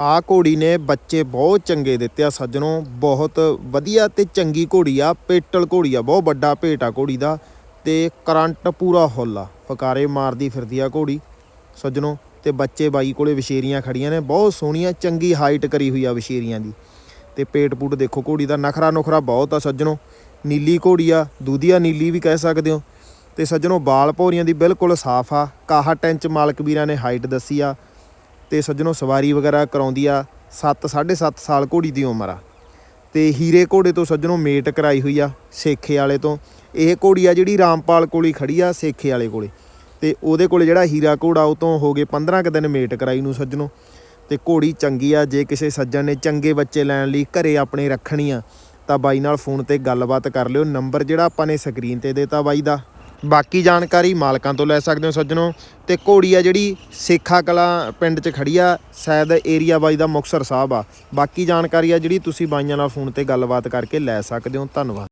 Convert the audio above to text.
ਆ ਘੋੜੀ ਨੇ ਬੱਚੇ ਬਹੁਤ ਚੰਗੇ ਦਿੱਤੇ ਆ ਸੱਜਣੋ, ਬਹੁਤ ਵਧੀਆ ਤੇ ਚੰਗੀ ਘੋੜੀ ਆ, ਪੇਟਲ ਘੋੜੀ ਆ, ਬਹੁਤ ਵੱਡਾ ਭੇਟ ਆ ਘੋੜੀ ਦਾ ਤੇ ਕਰੰਟ ਪੂਰਾ ਹੁੱਲ ਆ, ਫਕਾਰੇ ਮਾਰਦੀ ਫਿਰਦੀ ਆ ਘੋੜੀ। ਸੱਜਣੋ, ਤੇ ਬੱਚੇ ਬਾਈ ਕੋਲੇ ਵਿਸ਼ੇਰੀਆਂ ਖੜੀਆਂ ਨੇ, ਬਹੁਤ ਸੋਹਣੀਆਂ, ਚੰਗੀ ਹਾਈਟ ਕਰੀ ਹੋਈ ਆ ਵਿਸ਼ੇਰੀਆਂ ਦੀ। ਤੇ ਪੇਟ ਪੂਟ ਦੇਖੋ ਘੋੜੀ ਦਾ, ਨਖਰਾ ਨੁਖਰਾ ਬਹੁਤ ਆ ਸੱਜਣੋ। ਨੀਲੀ ਘੋੜੀ ਆ, ਦੂਧੀਆ ਨੀਲੀ ਵੀ ਕਹਿ ਸਕਦੇ ਹੋ। ਤੇ ਸੱਜਣੋ, ਬਾਲ ਭੌਰੀਆਂ ਦੀ ਬਿਲਕੁਲ ਸਾਫ਼ ਆ 61 ਟੈਂਚ ਮਾਲਕ ਵੀਰਾਂ ਨੇ ਹਾਈਟ ਦੱਸੀ ਆ। ਤੇ ਸੱਜਣੋ ਸਵਾਰੀ ਵਗੈਰਾ ਕਰਾਉਂਦੀ ਆ 7 7.5 ਸਾਲ ਘੋੜੀ ਦੀ ਉਮਰ ਆ। ਤੇ ਹੀਰੇ ਘੋੜੇ ਤੋਂ ਸੱਜਣੋ ਮੇਟ ਕਰਾਈ ਹੋਈ ਆ ਸੇਖੇ ਵਾਲੇ ਤੋਂ। ਇਹ ਘੋੜੀ ਆ ਜਿਹੜੀ ਰਾਮਪਾਲ ਕੋਲ ਹੀ ਖੜੀ ਆ ਸੇਖੇ ਵਾਲੇ ਕੋਲੇ। ਤੇ ਉਹਦੇ ਕੋਲੇ ਜਿਹੜਾ ਹੀਰਾ ਘੋੜਾ, ਉਹ ਤੋਂ ਹੋ ਗਏ 15 ਕੁ ਦਿਨ ਮੇਟ ਕਰਾਈ ਨੂੰ ਸੱਜਣੋ। ਤੇ ਘੋੜੀ ਚੰਗੀ ਆ, ਜੇ ਕਿਸੇ ਸੱਜਣ ਨੇ ਚੰਗੇ ਬੱਚੇ ਲੈਣ ਲਈ ਘਰੇ ਆਪਣੇ ਰੱਖਣੀ ਆ, ਤਾਂ ਬਾਈ ਨਾਲ ਫੋਨ ਤੇ ਗੱਲਬਾਤ ਕਰ ਲਿਓ। ਨੰਬਰ ਜਿਹੜਾ ਆਪਾਂ ਨੇ ਸਕਰੀਨ ਤੇ ਦੇਤਾ ਬਾਈ ਦਾ। ਬਾਕੀ ਜਾਣਕਾਰੀ ਮਾਲਕਾਂ ਤੋਂ ਲੈ ਸਕਦੇ ਹੋ ਸੱਜਣੋ। ਤੇ ਘੋੜੀ ਆ ਜਿਹੜੀ ਸੇਖਾ ਕਲਾ ਪਿੰਡ 'ਚ ਖੜੀ ਆ, ਸ਼ਾਇਦ ਏਰੀਆ ਬਾਈ ਦਾ ਮੁਕਸਰ ਸਾਹਿਬ ਆ। ਬਾਕੀ ਜਾਣਕਾਰੀ ਆ ਜਿਹੜੀ ਤੁਸੀਂ ਬਾਈਆਂ ਨਾਲ ਫੋਨ ਤੇ ਗੱਲਬਾਤ ਕਰਕੇ ਲੈ ਸਕਦੇ ਹੋ। ਧੰਨਵਾਦ।